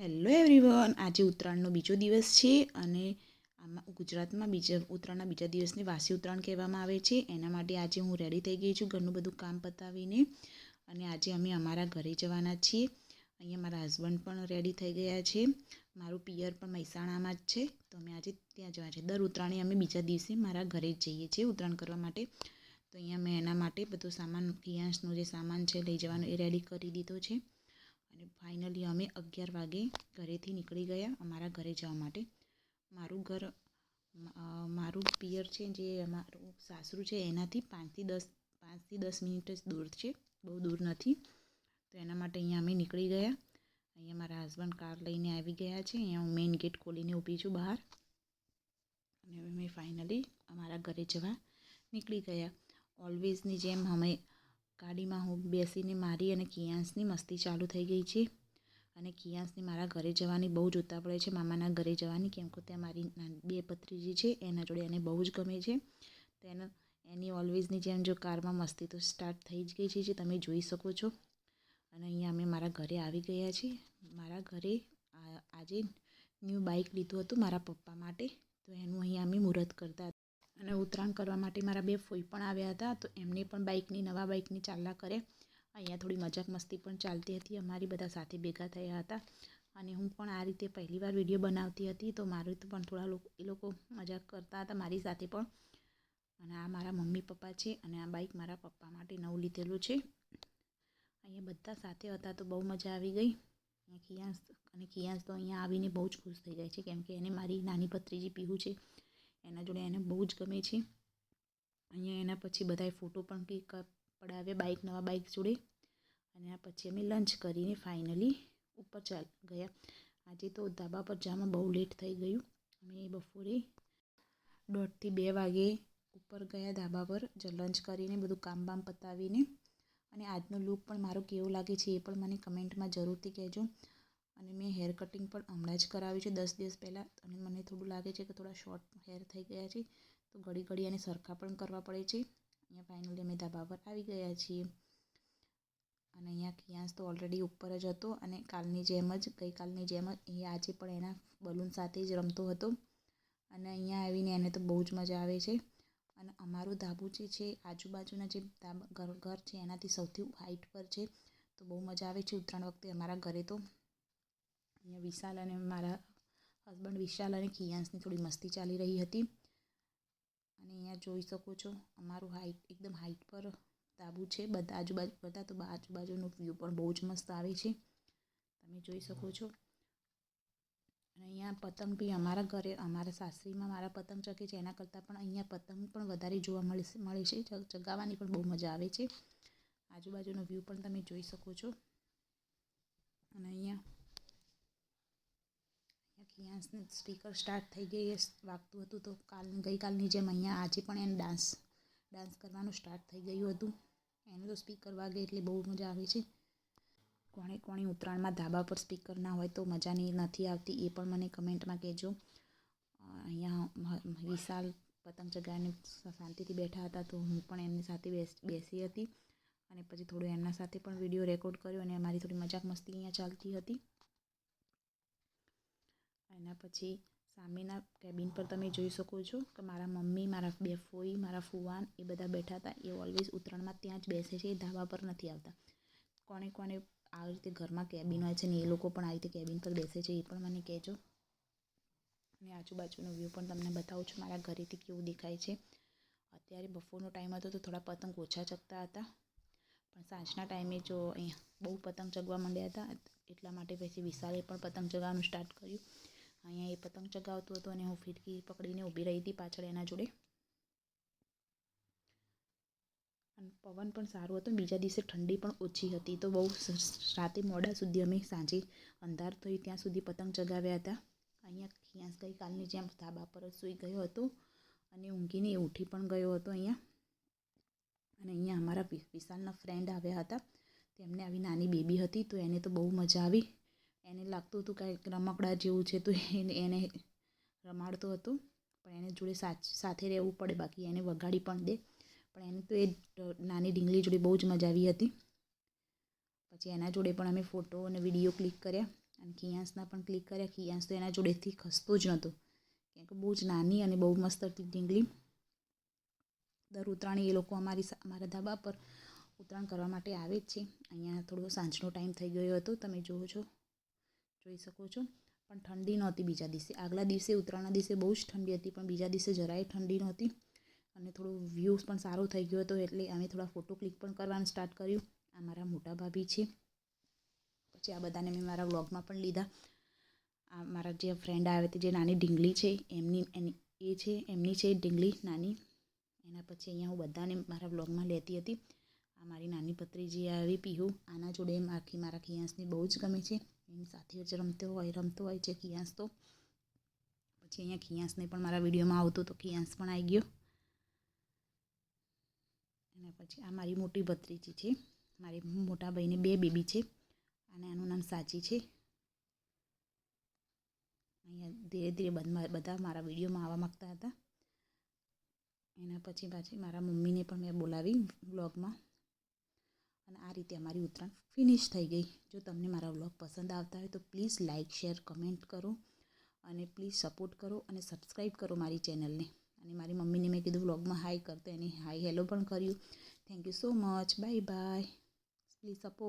Hello everyone આજે ઉત્તરાયણનો બીજો દિવસ છે અને આમાં ગુજરાતમાં બીજા, ઉત્તરાયણના બીજા દિવસને વાસી ઉત્તરાયણ કહેવામાં આવે છે. એના માટે આજે હું રેડી થઈ ગઈ છું ઘરનું બધું કામ પતાવીને અને આજે અમે અમારા ઘરે જવાના છીએ. અહીંયા મારા હસબન્ડ પણ રેડી થઈ ગયા છે. મારું પિયર પણ મહેસાણામાં જ છે. તો અમે આજે ત્યાં જવા છે દર ઉત્તરાયણે અમે બીજા દિવસે મારા ઘરે જ જઈએ છીએ ઉત્તરાયણ કરવા માટે. તો અહીંયા મેં એના માટે બધો સામાન ફિયાન્સનો જે સામાન છે, લઈ જવાનો એ રેડી કરી દીધો છે. અને ફાઇનલી અમે અગિયાર વાગે ઘરેથી નીકળી ગયા અમારા ઘરે જવા માટે. મારું ઘર મારું પિયર છે જે અમારું સાસરું છે એનાથી પાંચથી દસ પાંચથી દસ મિનિટ જ દૂર છે, બહુ દૂર નથી. તો એના માટે અહીંયા અમે નીકળી ગયા. અહીંયા મારા હસબન્ડ કાર લઈને આવી ગયા છે. અહીંયા હું મેઇન ગેટ ખોલીને ઊભી છું બહાર. અને અમે ફાઇનલી અમારા ઘરે જવા નીકળી ગયા. ઓલવેઝની જેમ અમે ગાડીમાં હું બેસીને મારી અને કિયાંશની મસ્તી ચાલુ થઈ ગઈ છે. અને કિયાંશને મારા ઘરે જવાની બહુ જ ઉતાવળ છે. મામાના ઘરે જવાની કેમ કે ત્યાં મારી બે ભત્રીજી છે. એના જોડે એને બહુ જ ગમે છે. તો એને ઓલવેઝની જેમ જો કારમાં મસ્તી તો સ્ટાર્ટ થઈ જ ગઈ છે જે તમે જોઈ શકો છો. અને અહીંયા અમે મારા ઘરે આવી ગયા છીએ. મારા ઘરે આજે ન્યૂ બાઇક લીધું હતું મારા પપ્પા માટે. તો એનું અહીંયા અમે મુહૂર્ત કરતા અને ઉત્તરાયણ કરવા માટે મારા બે ફોઈ પણ આવ્યા હતા, તો એમને પણ બાઇકની નવા બાઇકની ચાલના કરે. અહીંયા થોડી મજાક મસ્તી પણ ચાલતી હતી, અમારી બધા સાથે ભેગા થયા હતા. અને હું પણ આ રીતે પહેલીવાર વીડિયો બનાવતી હતી, તો મારું પણ થોડા લોકો, એ લોકો મજાક કરતા હતા મારી સાથે પણ. અને આ મારા મમ્મી પપ્પા છે અને આ બાઇક મારા પપ્પા માટે નવું લીધેલું છે. અહીંયા બધા સાથે હતા તો બહુ મજા આવી ગઈ. અહીંયા ખિયાંશ અને ખિયાંશ તો અહીંયા આવીને બહુ જ ખુશ થઈ જાય છે, કેમ કે એને મારી નાની ભત્રીજી પીવું છે. એના જોડે એને બહુ જ ગમે છે. અહીંયા એના પછી બધાએ ફોટો પણ ક્લિક પડાવ્યા બાઇક નવા બાઇક જોડે. અને આ પછી અમે લંચ કરીને ફાઇનલી ઉપર ચાલ ગયા. આજે તો ધાબા પર જવામાં બહુ લેટ થઈ ગયું. અમે બપોરે દોઢથી બે વાગે ઉપર ગયા ધાબા પર લંચ કરીને બધું કામ બામ પતાવીને. અને આજનો લુક પણ મારો કેવો લાગે છે એ પણ મને કમેન્ટમાં જરૂરથી કહેજો. અને મેં હેર કટિંગ પણ હમણાં જ કરાવ્યું છે. દસ દિવસ પહેલાં અને મને થોડું લાગે છે કે થોડા શોર્ટ હેર થઈ ગયા છે. તો ઘડી ઘડી એને સરખા પણ કરવા પડે છે. અહીંયા ફાઇનલી અમે ધાબા પર આવી ગયા છીએ. અને અહીંયા કિયાંશ તો ઓલરેડી ઉપર જ હતો અને કાલની જેમ જ, ગઈકાલની જેમ જ એ આજે પણ એના બલૂન સાથે જ રમતો હતો. અને અહીંયા આવીને એને તો બહુ જ મજા આવે છે. અને અમારું ધાબુ જે છે, આજુબાજુના જે ઘર છે, એનાથી સૌથી હાઈટ પર છે. તો બહુ મજા આવે છે ઉત્તરાયણ વખતે અમારા ઘરે તો. અહીંયા વિશાલ અને મારા હસબન્ડ વિશાલ અને ખિયાંશની થોડી મસ્તી ચાલી રહી હતી. અને અહીંયા જોઈ શકો છો, અમારું હાઈટ એકદમ હાઈટ પર તાબુ છે. બધા આજુબાજુ, બધા તો આજુબાજુનું વ્યૂ પણ બહુ જ મસ્ત આવે છે. તમે જોઈ શકો છો. અને અહીંયા પતંગ બી અમારા ઘરે, અમારા સાસરીમાં મારા પતંગ ચગે છે. એના કરતાં પણ અહીંયા પતંગ પણ વધારે જોવા મળે મળે છે. ચગ- ચગાવવાની પણ બહુ મજા આવે છે. આજુબાજુનો વ્યૂ પણ તમે જોઈ શકો છો અને અહીંયા ખિયાંશને સ્પીકર સ્ટાર્ટ થઈ ગઈ એ વાગતું હતું તો કાલ ગઈકાલની જેમ અહીંયા આજે પણ એને ડાન્સ ડાન્સ કરવાનું સ્ટાર્ટ થઈ ગયું હતું. એનું તો સ્પીકર વાગે એટલે બહુ મજા આવે છે. કોણે કોણે ઉત્તરાયણમાં ધાબા પર સ્પીકર ના હોય તો મજાની નથી આવતી એ પણ મને કમેન્ટમાં કહેજો. અહીંયા વિશાલ પતંગ ચગાવીને શાંતિથી બેઠા હતા તો હું પણ એમની સાથે બેસી હતી. અને પછી થોડું એમના સાથે પણ વીડિયો રેકોર્ડ કર્યો અને અમારી થોડી મજાક મસ્તી અહીંયા ચાલતી હતી. એના પછી સામેના કેબિન પર તમે જોઈ શકો છો કે મારા મમ્મી, મારા બે ફોઈ, મારા ફુવાન એ બધા બેઠા હતા. એ ઓલવેઝ ઉત્તરાયણમાં ત્યાં જ બેસે છે, એ ધાબા પર નથી આવતા. કોણે કોને આવી રીતે ઘરમાં કેબિન હોય છે ને એ લોકો પણ આવી રીતે કેબિન પર બેસે છે એ પણ મને કહેજો. અને આજુબાજુનો વ્યૂ પણ તમને બતાવું છું મારા ઘરેથી કેવું દેખાય છે. અત્યારે બપોરનો ટાઈમ હતો તો થોડા પતંગ ઓછા ચગતા હતા. પણ સાંજના ટાઈમે જો અહીંયા બહુ પતંગ ચગવા માંડ્યા હતા, એટલા માટે પછી વિશાલે પણ પતંગ ચગાવવાનું સ્ટાર્ટ કર્યું. અહીંયા એ પતંગ ચગાવતો હતો અને હું ફિરકી પકડીને ઊભી રહી હતી પાછળ એના જોડે. અને પવન પણ સારું હતું. બીજા દિવસે ઠંડી પણ ઓછી હતી. તો બહુ રાતે મોડા સુધી અમે સાંજે અંધાર થઈ ત્યાં સુધી પતંગ ચગાવ્યા હતા. અહીંયા ખિયાસ ગઈકાલની જેમ ધાબા પર જ સૂઈ ગયો હતો અને ઊંઘીને ઉઠી પણ ગયો હતો અહીંયા. અને અહીંયા અમારા વિશાલના ફ્રેન્ડ આવ્યા હતા. તેમને આવી નાની બેબી હતી તો એને તો બહુ મજા આવી. એને લાગતું હતું કાંઈક રમકડા જેવું છે, તો એને એને રમાડતો હતો. પણ એને જોડે સાથે રહેવું પડે, બાકી એને વગાડી પણ દે. પણ એને તો એ નાની ઢીંગલી જોડે બહુ જ મજા આવી હતી. પછી એના જોડે પણ અમે ફોટો અને વીડિયો ક્લિક કર્યા. અને ખિયાંસના પણ ક્લિક કર્યા. ખિયાંસ તો એના જોડેથી ખસતો જ નહોતો. કેમ કે બહુ જ નાની અને બહુ મસ્ત હતી ઢીંગલી. દર ઉત્તરાયણ એ લોકો અમારી અમારા ધાબા પર ઉત્તરાયણ કરવા માટે આવે જ છે. અહીંયા થોડો સાંજનો ટાઈમ થઈ ગયો હતો. તમે જુઓ છો. જોઈ શકો છો. પણ ઠંડી નહોતી બીજા દિવસે. આગલા દિવસે, ઉત્તરાયણના દિવસે બહુ જ ઠંડી હતી, પણ બીજા દિવસે જરાય ઠંડી નહોતી. અને થોડો વ્યૂઝ પણ સારો થઈ ગયો હતો, એટલે અમે થોડા ફોટો ક્લિક પણ કરવાનું સ્ટાર્ટ કર્યું. આ મારા મોટા ભાભી છે. પછી આ બધાને મેં મારા વ્લોગમાં પણ લીધા. આ મારા જે ફ્રેન્ડ આવે તે, જે નાની ઢીંગલી છે, એમની, એની, એ છે, એમની છે ઢીંગલી નાની. એના પછી અહીંયા હું બધાને મારા વ્લોગમાં લેતી હતી. આ મારી નાની ભત્રીજી આવી, પીહુ. આના જોડે આખી મારા ખિયાસની બહુ જ ગમે છે. એની સાથે જ રમતો હોય રમતો હોય છે ખિયાસ તો. પછી અહીંયા ખિયાસને પણ મારા વિડીયોમાં આવતો તો ખિયાસ પણ આવી ગયો. અને પછી આ મારી મોટી ભત્રીજી છે, મારી મોટા ભાઈને બે બેબી છે, અને આનું નામ સાચી છે. અહીંયા ધીરે ધીરે બધા મારા વિડીયોમાં આવવા માગતા હતા. એના પછી પાછી મારા મમ્મીને પણ મેં બોલાવી વ્લોગમાં અને આ રીતે અમારી ઉત્તરાયણ ફિનિશ થઈ ગઈ. જો તમને મારા વ્લોગ પસંદ આવતા હોય તો પ્લીઝ લાઇક શેર કમેન્ટ કરો અને પ્લીઝ સપોર્ટ કરો અને સબસ્ક્રાઈબ કરો મારી ચેનલને અને મારી મમ્મીને મેં કીધું વ્લોગમાં હાઈ કરતો એની હાઈ હેલો પણ કર્યું. Thank you so much bye bye please support